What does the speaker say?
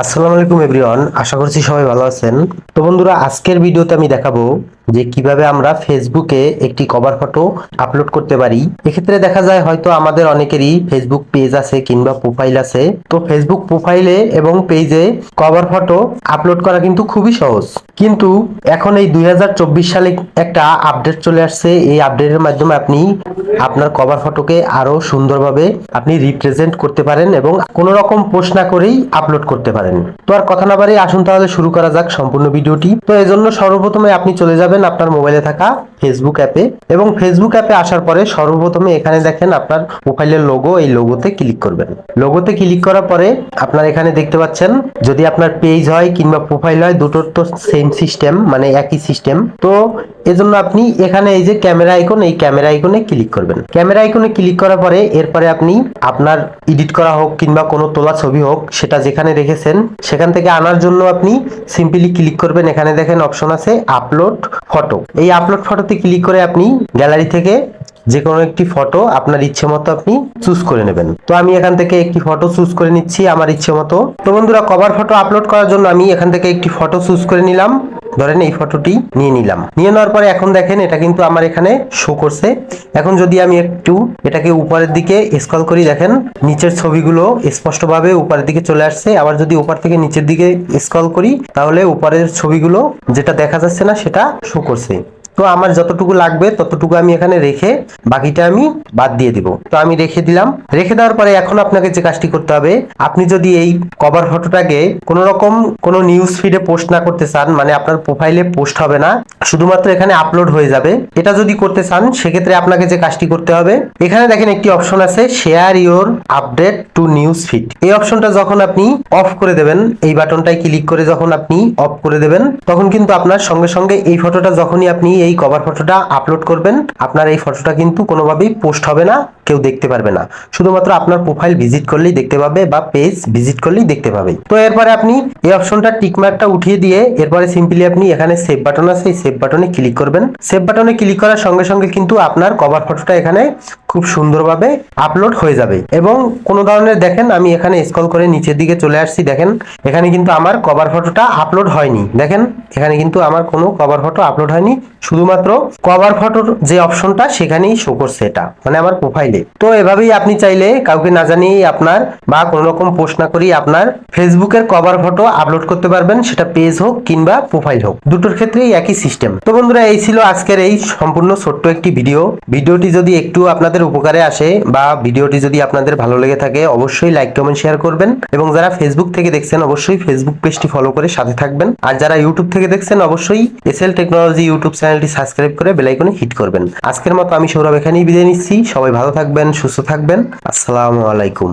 আসসালামু আলাইকুম এভরিওয়ান। আশা করছি সবাই ভালো আছেন। তো বন্ধুরা আজকের ভিডিওতে আমি দেখাবো যে কীভাবে আমরা ফেসবুকে একটি কভার ফটো আপলোড করতে পারি। এক্ষেত্রে দেখা যায় হয়তো আমাদের অনেকেরই ফেসবুক পেজ আছে কিংবা প্রোফাইল আছে। তো ফেসবুক প্রোফাইলে এবং পেজে কভার ফটো আপলোড করা কিন্তু খুবই সহজ। কিন্তু এখন এই দুই হাজার চব্বিশ সালে একটা আপডেট চলে আসছে। এই আপডেটের মাধ্যমে আপনি আপনার কভার ফটোকে আরও সুন্দরভাবে আপনি রিপ্রেজেন্ট করতে পারেন এবং কোনো রকম পোস্ট না করেই আপলোড করতে পারেন। তো আর কথা না বাড়ি আসুন তাহলে শুরু করা যাক সম্পূর্ণ ভিডিওটি। তো এজন্য সর্বপ্রথমে আপনি চলে যাবেন আপনার মোবাইলে থাকা ফেসবুক অ্যাপে এবং ফেসবুক অ্যাপে আসার পরে সর্বপ্রথমে এখানে দেখেন আপনার প্রোফাইলের লোগো এই লোগোতে ক্লিক করবেন। লোগোতে ক্লিক করার পরে আপনার এখানে দেখতে পাচ্ছেন যদি আপনার পেজ হয় কিংবা প্রোফাইল হয় দুটোর তো সেম সিস্টেম মানে একই সিস্টেম তো এজন্য আপনি এখানে এই যে ক্যামেরা আইকন এই ক্যামেরা আইকনে ক্লিক করবেন। ক্যামেরা আইকনে ক্লিক করার পরে এরপরে আপনি আপনার এডিট করা হোক কিংবা কোনো তোলা ছবি হোক, সেটা যেখানে রেখেছেন, সেখান থেকে আনার জন্য আপনি সিম্পলি ক্লিক করবেন। এখানে দেখেন অপশন আছে আপলোড ফটো এই আপলোড ফটোতে ক্লিক করে আপনি গ্যালারি থেকে যে কোনো একটি ফটো আপনার ইচ্ছে মতো আপনি চুজ করে নেবেন। তো আমি এখান থেকে একটি ফটো চুজ করে নিচ্ছি আমার ইচ্ছে মতো। তো বন্ধুরা কভার ফটো আপলোড করার জন্য আমি এখান থেকে একটি ফটো চুজ করে নিলাম। ধরেন এই ফটোটি নিয়ে নিলাম। নিয়ে নেওয়ার পরে এখন দেখেন এটা কিন্তু আমার এখানে শো করছে। এখন যদি আমি একটু এটাকে উপরের দিকে স্ক্রল করি, দেখেন নিচের ছবিগুলো স্পষ্টভাবে উপরের দিকে চলে আসছে। আবার যদি উপর থেকে নিচের দিকে স্ক্রল করি, তাহলে উপরের ছবিগুলো যেটা দেখা যাচ্ছে না, সেটা শো করছে। তো আমার যতটুকু লাগবে ততটুকু আমি এখানে রেখে বাকিটা আমি বাদ দিয়ে দিব। তো আমি রেখে দিলাম। রেখে দেওয়ার পরে এখন আপনাকে যে কাজটি করতে হবে, আপনি যদি এই কভার ফটোটাকে কোনো রকম কোনো নিউজ ফিডে পোস্ট না করতে চান মানে আপনার প্রোফাইলে পোস্ট হবে না শুধুমাত্র এখানে আপলোড হয়ে যাবে। এটা যদি করতে চান, সেক্ষেত্রে আপনাকে যে কাজটি করতে হবে, এখানে দেখেন একটি অপশন আছে share your update to news feed এই অপশনটা যখন আপনি অফ করে দেবেন, এই বাটনটায় ক্লিক করে যখন আপনি অফ করে দেবেন, তখন কিন্তু আপনার সঙ্গে সঙ্গে এই ফটোটা যখনই আপনি এই কভার ফটোটা আপলোড করবেন, আপনার এই ফটোটা কিন্তু কোনোভাবেই পোস্ট হবে না, কেউ দেখতে পারবে না। শুধুমাত্র আপনার প্রোফাইল ভিজিট করলেই দেখতে পাবে বা পেজ ভিজিট করলেই দেখতে পাবে। তো এরপরে আপনি এই অপশনটা টিকমার্কটা উঠিয়ে দিয়ে, এরপরে সিম্পলি আপনি এখানে সেভ বাটন আছে সেভ বাটনে ক্লিক করবেন। সেভ বাটনে ক্লিক করার সঙ্গে সঙ্গে কিন্তু আপনার কভার ফটোটা এখানে খুব সুন্দরভাবে আপলোড হয়ে যাবে। এবং কোনো ধরনের দেখেন, আমি এখানে স্ক্রল করে নিচের দিকে চলে আসছি, দেখেন, এখানে কিন্তু আমার কভার ফটোটা আপলোড হয়নি। দেখেন, এখানে কিন্তু আমার কোনো কভার ফটো আপলোড হয়নি। শুধুমাত্র কভার ফটোর যে অপশনটা সেখানেই শো করছে এটা মানে আমার প্রোফাইলে তো এভাবেই আপনি চাইলে কাউকে না জানিয়ে আপনার বা কোনো রকম পোস্ট না করেই আপনার ফেসবুকের কভার ফটো আপলোড করতে পারবেন, সেটা পেজ হোক কিংবা প্রোফাইল হোক। দুটোর ক্ষেত্রেই একই সিস্টেম তো বন্ধুরা, এই ছিল আজকের এই সম্পূর্ণ ছোট্ট একটি ভিডিও ভিডিওটি যদি একটু আপনাদের উপকারে আসে বা ভিডিওটি যদি আপনাদের ভালো লেগে থাকে, অবশ্যই লাইক কমেন্ট শেয়ার করবেন। এবং যারা ফেসবুক থেকে দেখছেন, অবশ্যই ফেসবুক পেজটি ফলো করে সাথে থাকবেন। আর যারা ইউটিউব থেকে দেখছেন, অবশ্যই এসএল টেকনোলজি ইউটিউব চ্যানেলটি সাবস্ক্রাইব করে বেলাইকনে হিট করবেন। আজকের মতো আমি সৌরভ এখানেই বিদায় নিচ্ছি। সবাই ভালো থাকবেন, সুস্থ থাকবেন। আসসালামু আলাইকুম।